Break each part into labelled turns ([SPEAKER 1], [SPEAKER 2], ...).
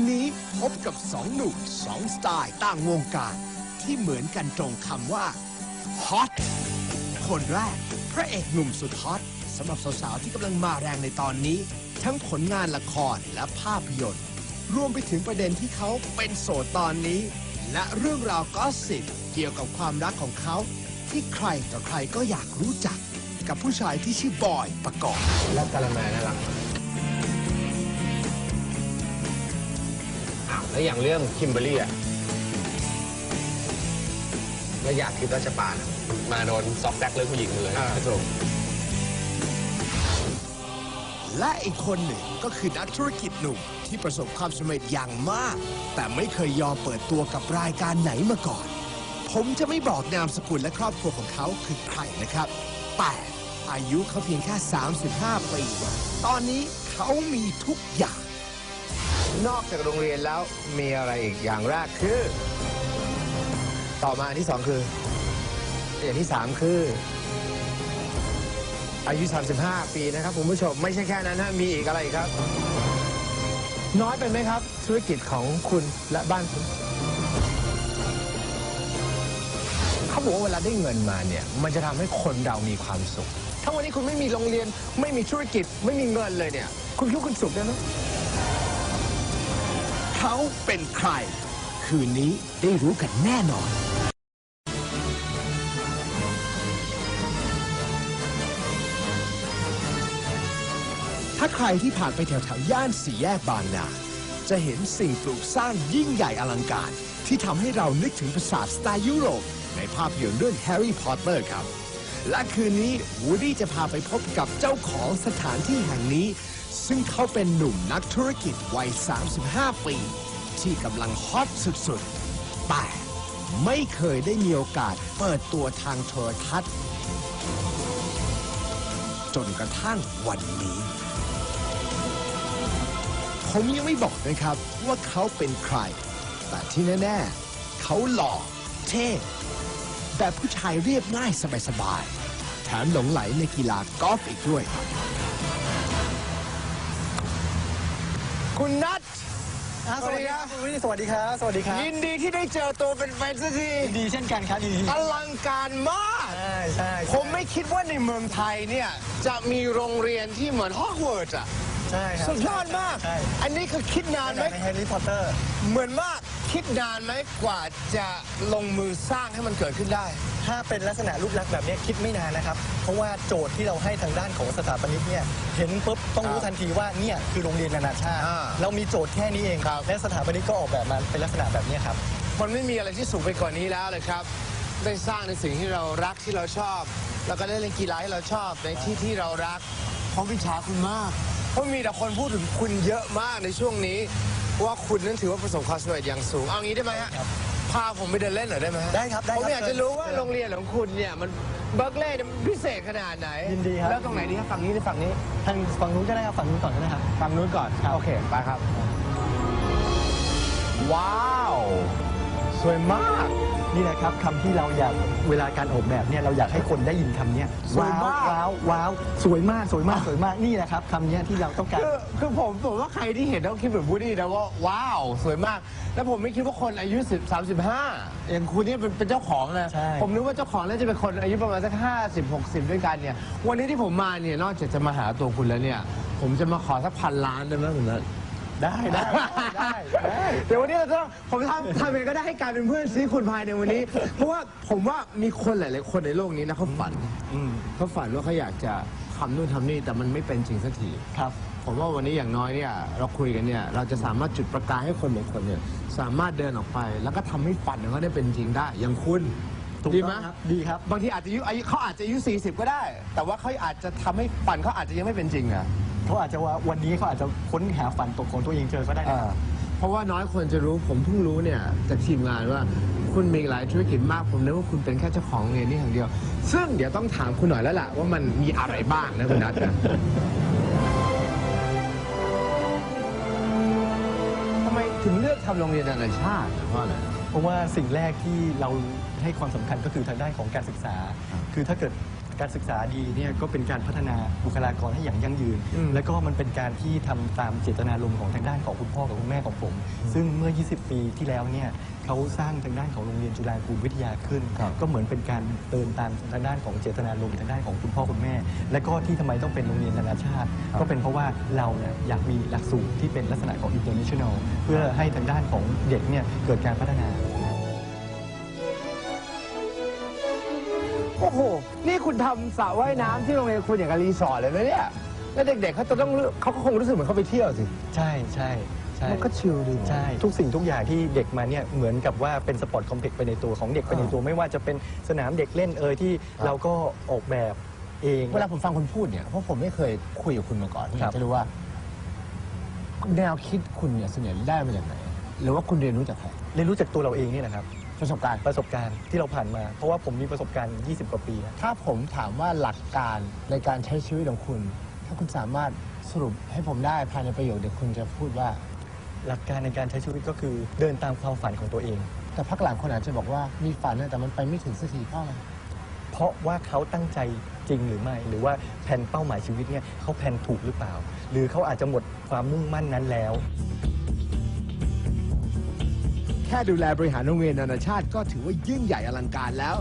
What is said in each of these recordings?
[SPEAKER 1] นนี้พบกับสองหนุ่มสองสไตล์ต่างวงการ ที่เหมือนกันตรงคำว่า hot คนแรก พระเอกหนุ่มสุดฮอตสำหรับสาวๆที่กำลังมาแรงในตอนนี้ ทั้งผลงานละครและภาพยนตร์ รวมไปถึงประเด็นที่เขาเป็นโสดตอนนี้ และเรื่องราวก็สิบเกี่ยวกับความรักของเขา ที่ใครต่อใครก็อยากรู้จัก กับผู้ชายที่ชื่อบอยประกอบ
[SPEAKER 2] และกะละแมน่ารักอ้าว แล้วอย่างเรื่องคิมเบอรรี่อะแล้วอยากคิดราชปานอะ มาโดนซอกแซกเรื่องผู้หญิงเลย
[SPEAKER 1] อ่า
[SPEAKER 2] ถูก
[SPEAKER 1] และอีกคนหนึ่งก็คือนักธุรกิจหนุ่มที่ประสบความสำเร็จอย่างมาก แต่ไม่เคยยอมเปิดตัวกับรายการไหนมาก่อน ผมจะไม่บอกนามสกุลและครอบครัวของเขาคือใครนะครับ แต่อายุเขาเพียงแค่ 35 ปี ตอนนี้เขามีทุกอย่าง
[SPEAKER 2] นอกจากโรงเรียนแล้วมีอะไรอีกอย่างแรกคือ ต่อมาอันที่สองคืออย่างที่สามคือ อายุ 35 ปีนะครับคุณผู้ชมไม่ใช่แค่นั้นนะมีอีกอะไรอีกครับ น้อยไปไหมครับ ธุรกิจของคุณและบ้านคุณเขาบอกว่าเวลาได้เงินมาเนี่ย มันจะทำให้คนเรามีความสุข ถ้าวันนี้คุณไม่มีโรงเรียน ไม่มีธุรกิจไม่มีเงินเลยเนี่ย คุณคิดว่าคุณสุขได้ไหม
[SPEAKER 1] เขาเป็นใคร คืนนี้ได้รู้กันแน่นอน ถ้าใครที่ผ่านไปแถวๆย่านสี่แยกบางนา จะเห็นสิ่งปลูกสร้างยิ่งใหญ่อลังการ ที่ทำให้เรานึกถึงปราสาทสไตล์ยุโรป ในภาพยนตร์เรื่องแฮร์รี่พอตเตอร์ครับ และคืนนี้วูดดี้จะพาไปพบกับเจ้าของสถานที่แห่งนี้ ซึ่งเขาเป็นหนุ่มนักธุรกิจวัย 35 ปี ที่กำลังฮอตสุดๆ แต่ไม่เคยได้มีโอกาสเปิดตัวทางโทรทัศน์ จนกระทั่งวันนี้ ผมยังไม่บอกนะครับว่าเขาเป็นใคร แต่ที่แน่ๆ เขาหล่อเท่แบบผู้ชายเรียบง่ายสบายๆ แถมหลงไหลในกีฬากอล์ฟอีกด้วย
[SPEAKER 2] คุณนัท
[SPEAKER 3] อ่าสวัสดีครับคุณวิทย์สวัสดีครับ สวัสดีครับ
[SPEAKER 2] ยินดีที่ได้เจอตัวเป็นแฟนสักที
[SPEAKER 3] ดีเช่นกันครับดี
[SPEAKER 2] อลังการมาก
[SPEAKER 3] ใช่ใช่
[SPEAKER 2] ผมไม่คิดว่าในเมืองไทยเนี่ย จะมีโรงเรียนที่เหมือนฮอกวอตส์อะ
[SPEAKER 3] ใช่ครับ
[SPEAKER 2] สุดยอดมาก
[SPEAKER 3] ใช่
[SPEAKER 2] อันนี้คือคิดนานไหม
[SPEAKER 3] ในแฮร์รี่พอตเตอร์
[SPEAKER 2] เหมือนมาก คิดนานไหมกว่าจะลงมือสร้างให้มันเกิดขึ้นได้
[SPEAKER 3] ถ้าเป็นลักษณะรูปลักษณ์แบบนี้คิดไม่นานนะครับ เพราะว่าโจทย์ที่เราให้ทางด้านของสถาปนิกเนี่ยเห็นปุ๊บต้องรู้ทันทีว่าเนี่ยคือโรงเรียนนานาชาติ
[SPEAKER 2] อ่า
[SPEAKER 3] เรามีโจทย์แค่นี้เอง
[SPEAKER 2] ครับ
[SPEAKER 3] และสถาปนิกก็ออกแบบมาเป็นลักษณะแบบนี้ครับ
[SPEAKER 2] มันไม่มีอะไรที่สูงไปกว่านี้แล้วเลยครับ ได้สร้างในสิ่งที่เรารักที่เราชอบ แล้วก็ได้เล่นกีฬาที่เราชอบในที่ที่เรารักผมวิชาคุณมาก เพราะมีแต่คนพูดถึงคุณเยอะมากในช่วงนี้ ว่าคุณนั้นถือว่าประสบความสำเร็จอย่างสูง เอางี้ได้ไหมฮะ
[SPEAKER 3] ครับ
[SPEAKER 2] พาผมไปเดินเล่นหน่อยได้ไหมฮะ
[SPEAKER 3] ได้ครับได้ครับ
[SPEAKER 2] ผมอยากจะรู้ว่า
[SPEAKER 3] เชิญ
[SPEAKER 2] โรงเรียนของคุณเนี่ยมันเบิร์กเล่ย์พิเศษขนาดไหน
[SPEAKER 3] ยินดีครับ
[SPEAKER 2] แล้วตรงไหนดีครับฝั่งนี้หรือฝั่งนี้
[SPEAKER 3] ทางฝั่งนู้นก็ได้ครับฝั่งนู้นก่อนก็ได้ครับ
[SPEAKER 2] ฝั่งนู้นก่อน
[SPEAKER 3] ครับ
[SPEAKER 2] โอเค ไปครับ ว้าว สวยมาก
[SPEAKER 3] นี่แหละครับคำที่เราอยากเวลาการออกแบบเนี่ยเราอยากให้คนได้ยินคำเนี้ย
[SPEAKER 2] สวยมาก
[SPEAKER 3] ว้าวว้าวสวยมากสวยมากสวยมากนี่แหละครับคำเนี้ยที่เราต้องการ
[SPEAKER 2] คือคือผมผมว่าใครที่เห็นต้องคิดเหมือนบูดี้นะว่าว้าวสวยมาก แล้วผมไม่คิดว่าคนอายุ10 35อย่างคุณเนี่ยเป็นเป็นเจ้าของนะ
[SPEAKER 3] ใช่
[SPEAKER 2] ผมนึกว่าเจ้าของน่าจะเป็นคนอายุประมาณสัก50 60 ด้วยกันเนี่ย วันนี้ที่ผมมาเนี่ยนอกจากจะมาหาตัวคุณแล้วเนี่ย ผมจะมาขอสักพันล้านได้ไหมคุณนัท
[SPEAKER 3] ได้ได้ได้ได้
[SPEAKER 2] เดี๋ยววันนี้เราต้องผมทำทำเองก็ได้ให้กลายเป็นเพื่อนซีคุณภายในวันนี้ เพราะว่าผมว่ามีคนหลาย ๆ คนในโลกนี้นะเขาฝัน
[SPEAKER 3] อืม
[SPEAKER 2] เขาฝันว่าเขาอยากจะทำนู่นทำนี่แต่มันไม่เป็นจริงสักที
[SPEAKER 3] ครับ
[SPEAKER 2] ผมว่าวันนี้อย่างน้อยเนี่ยเราคุยกันเนี่ยเราจะสามารถจุดประกายให้คนบางคนเนี่ยสามารถเดินออกไป แล้วก็ทำให้ฝันของเขาได้เป็นจริงได้ อย่างคุณ
[SPEAKER 3] ถูก
[SPEAKER 2] ดี
[SPEAKER 3] ต้
[SPEAKER 2] ไหม
[SPEAKER 3] องครับดีครับ
[SPEAKER 2] บางทีอาจจะอายุอายุเขาอาจจะอายุ40 ก็ได้ แต่ว่าเขาอาจจะทำให้ฝันเขาอาจจะยังไม่เป็นจริงอะ
[SPEAKER 3] เขาอาจจะว่าวันนี้เขาอาจจะค้นหาฝันตกของตัวเองเจอก็ได้นะ
[SPEAKER 2] เพราะว่าน้อยคนจะรู้ผมเพิ่งรู้เนี่ยจากทีมงานว่าคุณมีหลายธุรกิจมากผมนึกว่าคุณเป็นแค่เจ้าของโรงเรียนนี่อย่างเดียว ซึ่งเดี๋ยวต้องถามคุณหน่อยแล้วล่ะ ว่ามันมีอะไรบ้างนะคุณนัทนะทำไมถึงเลือกทำโรงเรียนนานาชาติเพราะอะไร
[SPEAKER 3] เพราะว่าสิ่งแรกที่เราให้ความสำคัญก็คือทางด้านของการศึกษา คือถ้าเกิด การศึกษาดีเนี่ยก็เป็นการพัฒนาบุคลากรให้อย่างยั่งยืน
[SPEAKER 2] อืม
[SPEAKER 3] แล้วก็มันเป็นการที่ทำตามเจตนารมณ์ของทางด้านของคุณพ่อกับคุณแม่ของผม ซึ่งเมื่อ 20 ปีที่แล้วเนี่ยเขาสร้างทางด้านของโรงเรียนจุฬาภูมิวิทยาขึ้น ก็เหมือนเป็นการเดินตามทางด้านของเจตนารมณ์ทางด้านของคุณพ่อคุณแม่ และก็ที่ทำไมต้องเป็นโรงเรียนนานาชาติ ก็เป็นเพราะว่าเราเนี่ยอยากมีหลักสูตรที่เป็นลักษณะของ international เพื่อให้ทางด้านของเด็กเนี่ยเกิดการพัฒนา
[SPEAKER 2] โอ้โห นี่คุณทำสระว่ายน้ำที่โรงเรียนคุณอย่างกับรีสอร์ทเลยนะเนี่ย แล้วเด็กๆเขาจะต้องรู้เขาก็คงรู้สึกเหมือนเขาไปเที่ยวสิ
[SPEAKER 3] ใช่ใช่ใช่
[SPEAKER 2] มันก็ชิลดี
[SPEAKER 3] ใช่ ทุกสิ่งทุกอย่างที่เด็กมาเนี่ยเหมือนกับว่าเป็นสปอร์ตคอมเพล็กซ์ไปในตัวของเด็กไปในตัวไม่ว่าจะเป็นสนามเด็กเล่นเอยที่เราก็ออกแบบเอง
[SPEAKER 2] เวลาผมฟังคุณพูดเนี่ยเพราะผมไม่เคยคุยกับคุณมาก่อนผมอ
[SPEAKER 3] ครั
[SPEAKER 2] ยา
[SPEAKER 3] บ
[SPEAKER 2] กจะรู้ว่า แนวคิดคุณเนี่ยส่วนใหญ่ได้มาจากไหน หรือว่าคุณเรียนรู้จากใคร
[SPEAKER 3] เรียนรู้จากตัวเราเองนี่แหละครับ
[SPEAKER 2] ประสบการณ์
[SPEAKER 3] ประสบการณ์ที่เราผ่านมา เพราะว่าผมมีประสบการณ์ 20 กว่าปีนะ
[SPEAKER 2] ถ้าผมถามว่าหลักการในการใช้ชีวิตของคุณ ถ้าคุณสามารถสรุปให้ผมได้ภายในประโยคเดียวคุณจะพูดว่า
[SPEAKER 3] หลักการในการใช้ชีวิตก็คือเดินตามความฝันของตัวเอง
[SPEAKER 2] แต่พักหลังคนอาจจะบอกว่ามีฝันนะแต่มันไปไม่ถึงสักทีเพราะอะไร
[SPEAKER 3] เพราะว่าเขาตั้งใจจริงหรือไม่ หรือว่าแผนเป้าหมายชีวิตเนี่ยเขาแผนถูกหรือเปล่า หรือเขาอาจจะหมดความมุ่งมั่นนั้นแล้ว
[SPEAKER 1] แค่ดูแลบริหารโรงเรียนนานาชาติก็ถือว่ายิ่งใหญ่อลังการแล้ว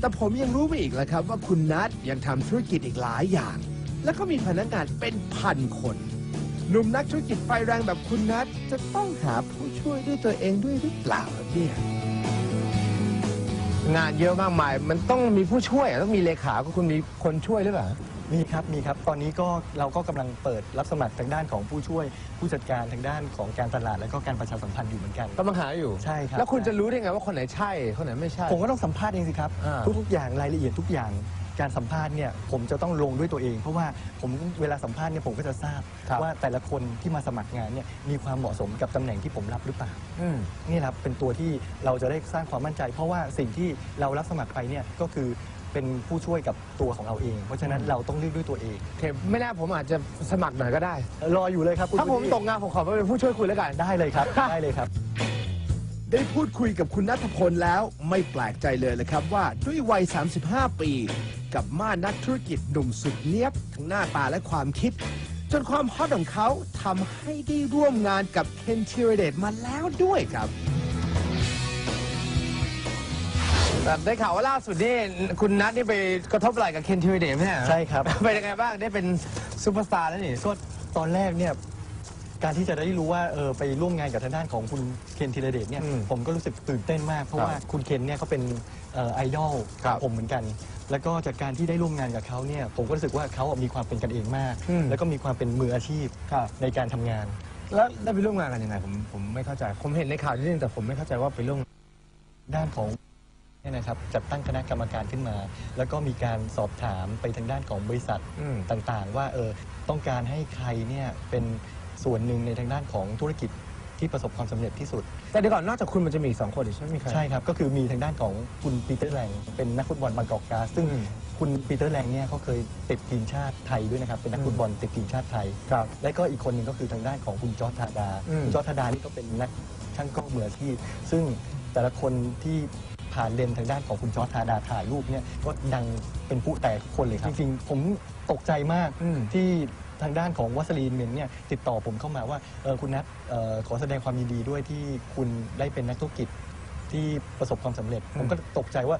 [SPEAKER 1] แต่ผมยังรู้ไปอีกแล้วครับ ว่าคุณนัทยังทำธุรกิจอีกหลายอย่าง และก็มีพนักงานเป็นพันคนหนุ่มนักธุรกิจไฟแรงแบบคุณนัทจะต้องหาผู้ช่วยด้วยตัวเองด้วยหรือเปล่าครับเนี่ย
[SPEAKER 2] งานเยอะมากมาย มันต้องมีผู้ช่วยอะต้องมีเลขาก็คุณมีคนช่วยหรือเปล่า
[SPEAKER 3] มีครับมีครับ ตอนนี้ก็เราก็กำลังเปิดรับสมัครทางด้านของผู้ช่วยผู้จัดการทางด้านของการตลาดและก็การประชาสัมพันธ์อยู่เหมือนกัน
[SPEAKER 2] กำลังหาอยู่
[SPEAKER 3] ใช่ครับ
[SPEAKER 2] แล้วคุณจะรู้ได้ไงว่าคนไหนใช่ คนไหนไม่ใช่
[SPEAKER 3] ผมก็ต้องสัมภาษณ์เองสิครับ
[SPEAKER 2] อ่า
[SPEAKER 3] ทุกๆอย่างรายละเอียดทุกอย่างการสัมภาษณ์เนี่ยผมจะต้องลงด้วยตัวเอง เพราะว่าผมเวลาสัมภาษณ์เนี่ยผมก็จะทราบ
[SPEAKER 2] ครับ
[SPEAKER 3] ว่าแต่ละคนที่มาสมัครงานเนี่ยมีความเหมาะสมกับตำแหน่งที่ผมรับหรือเปล่า
[SPEAKER 2] อืม
[SPEAKER 3] นี่แหละครับเป็นตัวที่เราจะได้สร้างความมั่นใจ เพราะว่าสิ่งที่เรารับสมัครไปเนี่ยก็คือ เป็นผู้ช่วยกับตัวของเราเอง เพราะฉะนั้นเราต้องเลือกด้วยตัวเอง
[SPEAKER 2] โอเคไม่แน่ผมอาจจะสมัครหน่อยก็ได้
[SPEAKER 3] รออยู่เลยครับคุณ
[SPEAKER 2] ถ้าผม
[SPEAKER 3] วุฒิ
[SPEAKER 2] ตกงานผมขอมาเป็นผู้ช่วยคุณแล้วกัน
[SPEAKER 3] ได้เลยครับ ได้เลยครับ
[SPEAKER 1] ได้พูดคุยกับคุณนัทพลแล้วไม่แปลกใจเลยนะครับว่าด้วยวัย 35 ปี กับม่านนักธุรกิจหนุ่มสุดเนียบ ทั้งหน้าตาและความคิด จนความฮอตของเขาทำให้ได้ร่วมงานกับเคนทีรเดตมาแล้วด้วยครับ
[SPEAKER 2] แต่ได้ข่าวว่าล่าสุดนี่คุณนัทนี่ไปกระทบไหล่กับเคนทีวีเดย์ไหมเนี่ย
[SPEAKER 3] ใช่ครับ
[SPEAKER 2] เป็นยังไงบ้างได้เป็นซูเปอร์สตาร์แล้วนี่
[SPEAKER 3] ก็ตอนแรกเนี่ยการที่จะได้รู้ว่าเออไปร่วมงานกับทางด้านของคุณเคนธีรเดชเนี่ย
[SPEAKER 2] อืม
[SPEAKER 3] ผมก็รู้สึกตื่นเต้นมาก เพราะ
[SPEAKER 2] ครับ
[SPEAKER 3] ว่าคุณเคนเนี่ยเขาเป็นเอ่อไอดอล
[SPEAKER 2] ครับ
[SPEAKER 3] ผมเหมือนกัน แล้วก็จากการที่ได้ร่วมงานกับเขาเนี่ยผมก็รู้สึกว่าเขามีความเป็นกันเองมาก
[SPEAKER 2] อืม
[SPEAKER 3] แล้วก็มีความเป็นมืออาชีพ
[SPEAKER 2] ครับ
[SPEAKER 3] ในการทำงาน
[SPEAKER 2] แล้วได้ไปร่วมงานกันยังไงผมผมไม่เข้าใจ ผมเห็นในข่าวนิดนึงแต่ผมไม่เข้าใจว่าไปร่วม
[SPEAKER 3] ด้านของ เนี่ยนะครับจัดตั้งคณะกรรมการขึ้นมา แล้วก็มีการสอบถามไปทางด้านของบริษัท
[SPEAKER 2] อืม
[SPEAKER 3] ต่างๆ ว่าเออต้องการให้ใครเนี่ยเป็นส่วนหนึ่งในทางด้านของธุรกิจที่ประสบความสำเร็จที่สุด
[SPEAKER 2] แต่เดี๋ยวก่อนนอกจากคุณมันจะมีอีกสองคนอีกใช่ไหมมีใคร
[SPEAKER 3] ใช่ครับ ก็คือมีทางด้านของคุณปีเตอร์แรงเป็นนักฟุตบอลบางกอกกาซซึ่ง
[SPEAKER 2] อืม
[SPEAKER 3] คุณปีเตอร์แรงเนี่ยเขาเคยติดทีมชาติไทยด้วยนะครับ เป็นนักฟุตบอลติดทีมชาติไทย
[SPEAKER 2] ครับ
[SPEAKER 3] และก็อีกคนหนึ่งก็คือทางด้านของคุณจอร์จธาดา
[SPEAKER 2] อืม
[SPEAKER 3] คุณจอร์จธาดานี่ก็เป็นนักช่างกล้องมืออาชีพซึ่งแต่ละคนที่ ผ่านเลนส์ทางด้านของคุณจอร์จธาดาถ่ายรูปเนี่ยก็ดังเป็นผู้แตกทุกคนเลยครับ จริงๆ ผมตกใจมาก
[SPEAKER 2] อืม
[SPEAKER 3] ที่ทางด้านของวัสลีนเมนเนี่ยติดต่อผมเข้ามาว่าเออคุณนัทเอ่อขอแสดงความยินดีด้วยที่คุณได้เป็นนักธุรกิจที่ประสบความสำเร็จ ผมก็ตกใจว่า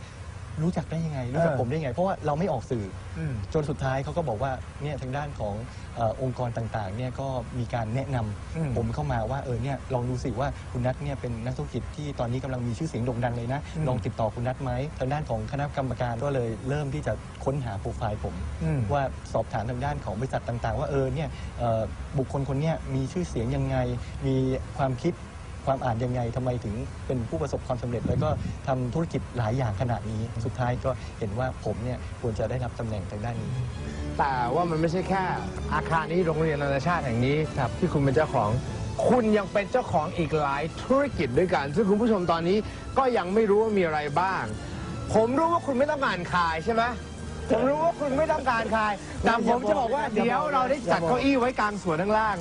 [SPEAKER 3] รู้จักได้ยังไงรู้จัก
[SPEAKER 2] เออ
[SPEAKER 3] ผมได้ยังไง เพราะว่าเราไม่ออกสื่อ
[SPEAKER 2] อืม
[SPEAKER 3] จนสุดท้ายเขาก็บอกว่าเนี่ยทางด้านของเออองค์กรต่างๆเนี่ยก็มีการแนะนำ
[SPEAKER 2] อืม
[SPEAKER 3] ผมเข้ามาว่าเออเนี่ยลองดูสิว่าคุณนัทเนี่ยเป็นนักธุรกิจที่ตอนนี้กำลังมีชื่อเสียงโด่งดังเลยนะ
[SPEAKER 2] อืม
[SPEAKER 3] ลองติดต่อคุณนัทไหมทางด้านของคณะกรรมการก็เลยเริ่มที่จะค้นหาโปรไฟล์ผม
[SPEAKER 2] อืม
[SPEAKER 3] ว่าสอบถามทางด้านของบริษัทต่างๆ ว่าเออเนี่ยเอ่อบุคคลคนเนี้ยมีชื่อเสียงยังไง มีความคิด ความอ่านยังไงทำไมถึงเป็นผู้ประสบความสำเร็จ แล้วก็ทำธุรกิจหลายอย่างขนาดนี้ สุดท้ายก็เห็นว่าผมเนี่ยควรจะได้รับตำแหน่งทางด้านนี้
[SPEAKER 2] แต่ว่ามันไม่ใช่แค่ อาคารนี้โรงเรียนนานาชาติแห่งนี้ครับที่คุณเป็นเจ้าของคุณยังเป็นเจ้าของอีกหลายธุรกิจด้วยกัน ซึ่งคุณผู้ชมตอนนี้ก็ยังไม่รู้ว่ามีอะไรบ้าง ผมรู้ว่าคุณไม่ต้องการขายใช่ไหมผมรู้ว่าคุณไม่ต้องการขายแต่ผมจะบอกว่าเดี๋ยวเราได้จัดเก้าอี้ไว้กลางสวนข้างล่าง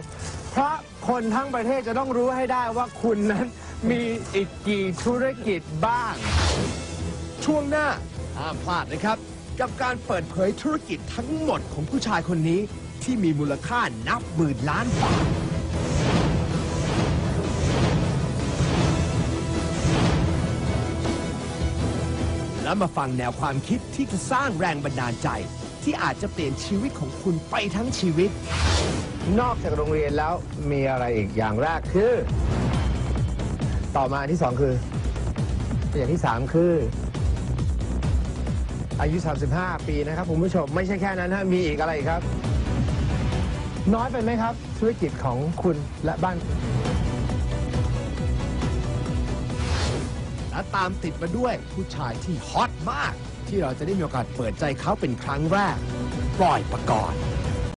[SPEAKER 2] เพราะคนทั้งประเทศจะต้องรู้ให้ได้ว่าคุณนั้นมีอีกกี่ธุรกิจบ้าง
[SPEAKER 1] ช่วงหน้าห้ามพลาดนะครับ กับการเปิดเผยธุรกิจทั้งหมดของผู้ชายคนนี้ที่มีมูลค่านับหมื่นล้านบาทแล้วมาฟังแนวความคิดที่จะสร้างแรงบันดาลใจ ที่อาจจะเปลี่ยนชีวิตของคุณไปทั้งชีวิต
[SPEAKER 2] นอกจากโรงเรียนแล้วมีอะไรอีกอย่างแรกคือ ต่อมาอันที่สองคือ อย่างที่สามคือ อายุ 35 ปีนะครับคุณผู้ชมไม่ใช่แค่นั้นฮะมีอีกอะไรอีกครับ น้อยไปไหมครับ ธุรกิจของคุณและบ้านคุณ
[SPEAKER 1] และตามติดมาด้วยผู้ชายที่ฮอตมาก ที่เราจะได้มีโอกาสเปิดใจเขาเป็นครั้งแรกปล่อยประกอบ